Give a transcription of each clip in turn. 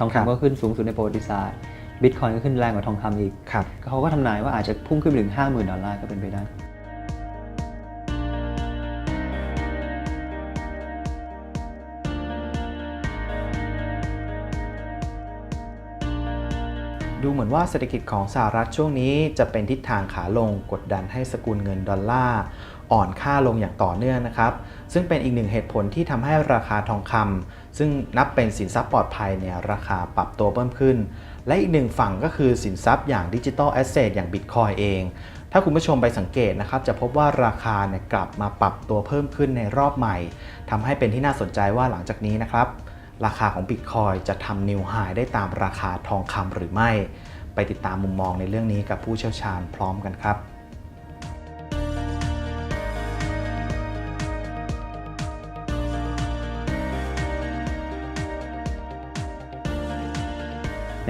ทองครับคำก็ขึ้นสูงสุดในประวัติศาสตร์บิตคอยก็ขึ้นแรงกว่าทองคำอีกครับเขาก็ทำนายว่าอาจจะพุ่งขึ้นไปถึง 50,000 ดอลลาร์ก็เป็นไปได้ดูเหมือนว่าเศรษฐกิจของสหรัฐช่วงนี้จะเป็นทิศทางขาลงกดดันให้สกุลเงินดอลลาร์อ่อนค่าลงอย่างต่อเนื่องนะครับ ซึ่งเป็นอีกหนึ่งเหตุผลที่ทำให้ราคาทองคำ ซึ่งนับเป็นสินทรัพย์ปลอดภัยเนี่ยราคาปรับตัวเพิ่มขึ้น และอีกหนึ่งฝั่งก็คือสินทรัพย์อย่างดิจิ t a ลแอสเซทอย่างบิตคอยเอง ถ้าคุณผู้ชมไปสังเกตนะครับจะพบว่าราคาเนี่ยกลับมาปรับตัวเพิ่มขึ้นในรอบใหม่ทำให้เป็นที่น่าสนใจว่าหลังจากนี้นะครับราคาของบิตคอยจะทำนิวไฮได้ตามราคาทองคำหรือไม่ ไปติดตามมุมมองในเรื่องนี้กับผู้เชี่ยวชาญพร้อมกันครับ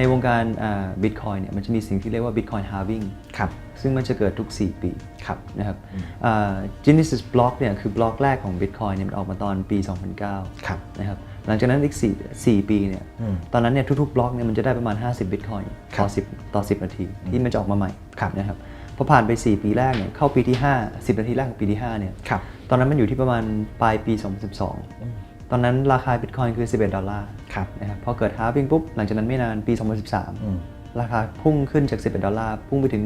ในวงการบิตคอยเนี่ยมันจะมีสิ่งที่เรียกว่า Bitcoin halving ครับซึ่งมันจะเกิดทุก 4 ปีครับนะครับอ่า Genesis block เนี่ยคือบล็อกแรกของ Bitcoin เนี่ยมันออกมาตอนปี 2009ครับนะครับหลังจากนั้นอีก 4 4 ปีเนี่ยอืมตอนนั้นเนี่ยทุกๆ บล็อกเนี่ยมันจะได้ประมาณ 50 Bitcoin ครัต่อบ10 ต่อ 10 นาทีที่มันจะออกมาใหม่ครับนะครับพอผ่านไป 4 ปีแรกเนี่ยเข้าปีที่ 5 10 นาทีแรกของปีที่5เนี่ยครับตอนนั้นมันอยู่ที่ประมาณปลายปี 2012 ตอนนั้นราคา Bitcoin คือ 11 ดอลลาร์ครับนะครับพอเกิด halving ปุ๊บ หลังจากนั้นไม่นานปีอืม2013 ราคาพุ่งขึ้นจาก 11 ดอลลาร์พุ่งไปถึง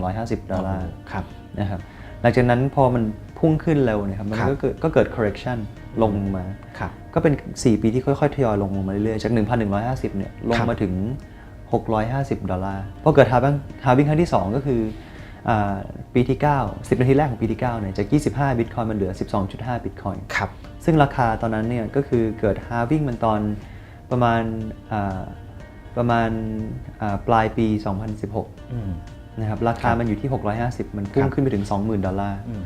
1,150 ดอลลาร์ครับนะครับหลังจากนั้นพอมันพุ่งขึ้นเร็วเนะครับมันครับก็เกิดก็เกิด correction ลงมาครับก็เป็น 4 ปีที่ค่อยๆ ทยอยลงมาเรื่อยๆ จาก 1,150 เนี่ยลงครับมาถึง 650 ดอลลาร์พอเกิด halving halving ครั้งที่ 2 ก็คืออา ปีที่ 9 10 นาทีแรกของปีที่9เนี่ยจาก 25 บิตคอยมันเหลือ 12.5 บิตคอยครับซึ่งราคาตอนนั้นเนี่ยก็คือเกิด halving มันตอนประมาณอ่าประมาณอ่าปลายปี 2016อืมนะครับราคามันอยู่ที่ 650 มันพุ่คงรับขึ้นไปถึง 20,000 ดอลลาร์อืม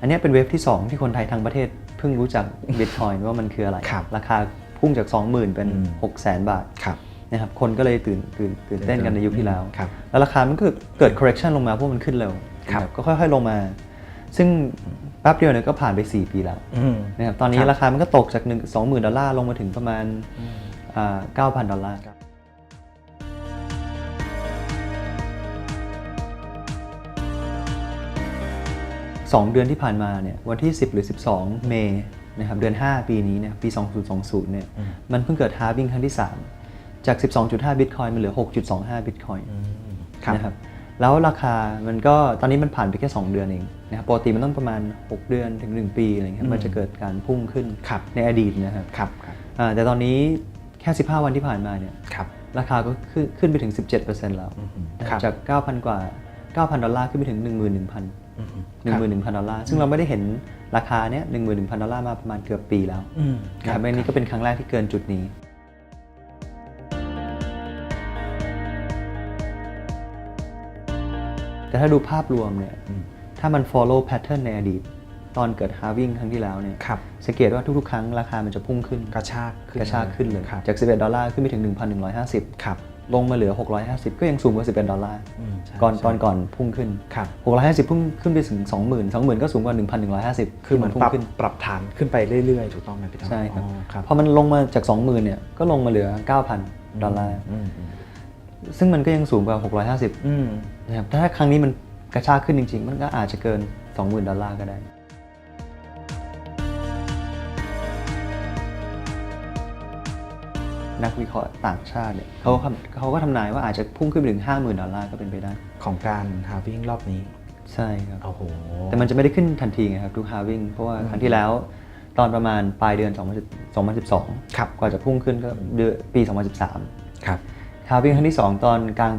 อันเนี้ยเป็นเวฟที่ 2 ที่คนไทยทั้งประเทศเพิ่งรู้จัก Bitcoin ว่ามันคืออะไรครับราคาพุ่งจาก 20,000 เป็นอืม600,000 บาทครับ นะครับคนก็เลยตื่นตื่นตื่นเต้นกันในยุคที่แล้ว ครับ แล้วราคามันก็เกิด correction ลงมาเพราะมันขึ้นเร็วครับ นะก็ค่อยๆลงมา ซึ่งแป๊บเดียวเนี่ยก็ผ่านไป 4 ปีแล้วอืม นะครับตอนนี้ครับ ราคามันก็ตกจาก1 20,000ดอลลาร์ลงมาถึงประมาณอ่า9,000 ดอลลาร์ สองเดือนที่ผ่านมาเนี่ยวันที่ 10 หรือ 12 เมษนะครับเดือน 5 ปีนี้เนี่ยปี 2020 เนี่ยมันเพิ่งเกิด halving ครั้งที่3 จาก 12.5 บิตคอยมันเหลือ 6.25 บิตคอยครับนะครับ แล้วราคามันก็ตอนนี้มันผ่านไปแค่ 2 เดือนเองนะครับปกติมันต้องประมาณ 6 เดือนถึง 1 ปีอะไรเงี้ยมันจะเกิดการพุ่งขึ้นครับในอดีตนะครับครับครับอ่าแต่ตอนนี้แค่ 15 วันที่ผ่านมาเนี่ยครับราคาก็ขึ้นขึ้นไปถึง 17%แล้วอืมนะคครัรับบจาก 9,000 กว่า 9,000 ดอลลาร์ขึ้นไปถึง 11,000อืม11,000 ดอลลาร์ ซึ่งเราไม่ได้เห็นราคาเนี้ย11,000 ดอลลาร์มาประมาณเกือบปีแล้วอืมนะครับอันนี้ก็เป็นครั้งแรกที่เกินจุดนี้ แต่ถ้าดูภาพรวมเนี่ยถ้ามัน follow pattern ในอดีต ตอนเกิด halving ครั้งที่แล้วเนี่ยครับสังเกตว่าทุกๆ ครั้งราคามันจะพุ่งขึ้นกระชากขึ้นกระชากขึ้นเลยครับจาก 11 ดอลลาร์ขึ้นไปถึง 1,150ครับลงมาเหลือ 650 ก็ยังสูงกว่า 11 ดอลลาร์อืมใช่ก่อนใช่ตอนก่อนพุ่งขึ้นครับ650 พุ่งขึ้นไปถึง 20,000 20,000 ก็สูงกว่า 1,150 คือเหมือนพุ่ปงรับขึ้นปรับฐานขึ้นไปเรื่อยๆ ถูกต้องไหมพี่ตั้มใช่ครับอ๋อครับพอมันลงมาจาก 20,000 เนี่ย ก็ลงมาเหลือ 9,000 ดอลลาร์อืมอืม ซึ่งมันก็ยังสูงกว่า 650อืมนะครับถ้าครั้งนี้มันกระชากขึ้นจริง ๆ มันก็อาจจะเกิน 20,000 ดอลลาร์ก็ได้ นักวิเคราะห์ต่างชาติเนี่ยเขาคำเขาก็ทำนายว่าอาจจะพุ่งขึ้นไปถึง 50,000 ดอลลาร์ก็เป็นไปได้ ของการฮาวิ่งรอบนี้ ใช่ครับ โอ้โห แต่มันจะไม่ได้ขึ้นทันทีไงครับทุก halving เพราะว่าครั้งที่แล้วตอนประมาณปลายเดือน 2012ครับกว่าจะพุ่งขึ้นก็เดือนปี 2013 ครับ halving ครั้งที่ 2 ตอนกลาง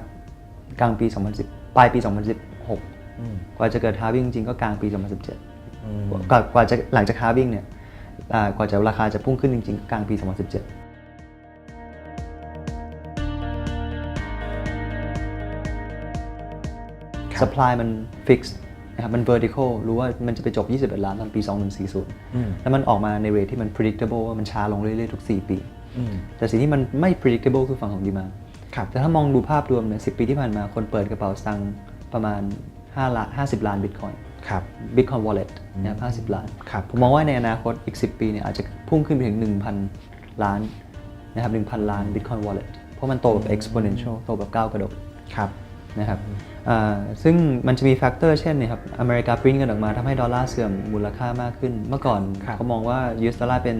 กลางปี 2010 ปลายปี 2016อืมกว่าจะเกิด halving จริงก็กลางปี 2017อืมกว่ากว่าจะหลังจาก halving เนี่ยอ่ากว่าจะราคาจะพุ่งขึ้นจริงๆก็กลางปี 2017ครับ supply มัน fix นะครับมัน vertical รู้ว่ามันจะไปจบ 21 ล้านตอนปี 2140อืมแล้วมันออกมาในเรทที่มัน predictable ว่ามันช้าลงเรื่อยๆ ทุก 4 ปีอืมแต่สิ่งที่มันไม่ predictable คือฝั่งของ demand ครับแต่ถ้ามองดูภาพรวมเนี่ย10ปีที่ผ่านมาคนเปิดกระเป๋าสตางค์ประมาณ5ล้าน50 ล้านบิตคอยน์ครับ Bitcoin Wallet นะครับ50ล้านครับผมมองว่าในอนาคตอีก 10 ปีเนี่ยอาจจะพุ่งขึ้นไปถึง 1,000 ล้านนะครับ1,000 ล้าน Bitcoin Wallet เพราะมันโตแบบ exponential โตแบบก้าวกระโดดครับ นะครับอ่าซึ่งมันจะมีแฟกเตอร์เช่นเนี่ยครับอเมริกาปริ้นเงินออกมาทำให้ดอลลาร์เสื่อมมูลค่ามากขึ้น เมื่อก่อนครับเขามองว่า US ดอลลาร์เป็น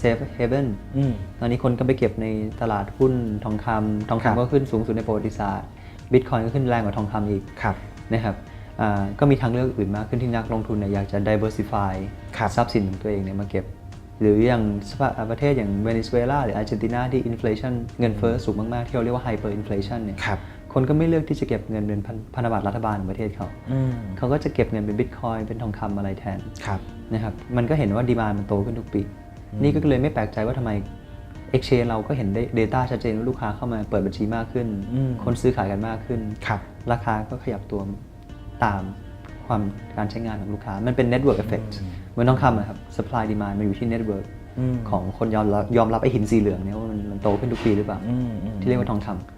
safe haven อืมตอนนี้คนก็ไปเก็บในตลาดหุ้นทองคำทองครับคำก็ขึ้นสูงสุดในประวัติศาสตร์บิตคอยก็ขึ้นแรงกว่าทองคำอีกครับนะครับอ่าก็มีทางเลือกอื่นมากขึ้นที่นักลงทุนเนี่ยอยากจะ diversify ครับทรัพย์สินของตัวเองเนี่ยมาเก็บ หรืออย่างสภาประเทศอย่างเวเนซุเอลาหรืออาร์เจนตินาที่ inflation เงินเฟ้อสูงมากๆที่เราเรียกว่า hyper inflation เนี่ยครับ คนก็ไม่เลือกที่จะเก็บเงินเป็นพันพันธบัตรรัฐบาลของประเทศเขาอืมเขาก็จะเก็บเงินเป็นบิตคอยเป็นทองคำอะไรแทนครับนะครับมันก็เห็นว่าดีมานมันโตขึ้นทุกปี นี่ก็เลยไม่แปลกใจว่าทำไม Exchange เราก็เห็นได้ Data ชัดเจนว่าลูกค้าเข้ามาเปิดบัญชีมากขึ้นอืมคนซื้อขายกันมากขึ้นครับราคาก็ขยับตัวตามความการใช้งานของลูกค้า มันเป็น network effect เหมือนทองคำอะครับ supply demand มันอยู่ที่ network อืมของคนยอมรับยอมรับไอหินสีเหลืองเนี่ยว่ามันมันโตขึ้นทุกปีหรือเปล่าอืมอืมที่เรียกว่าทองคำ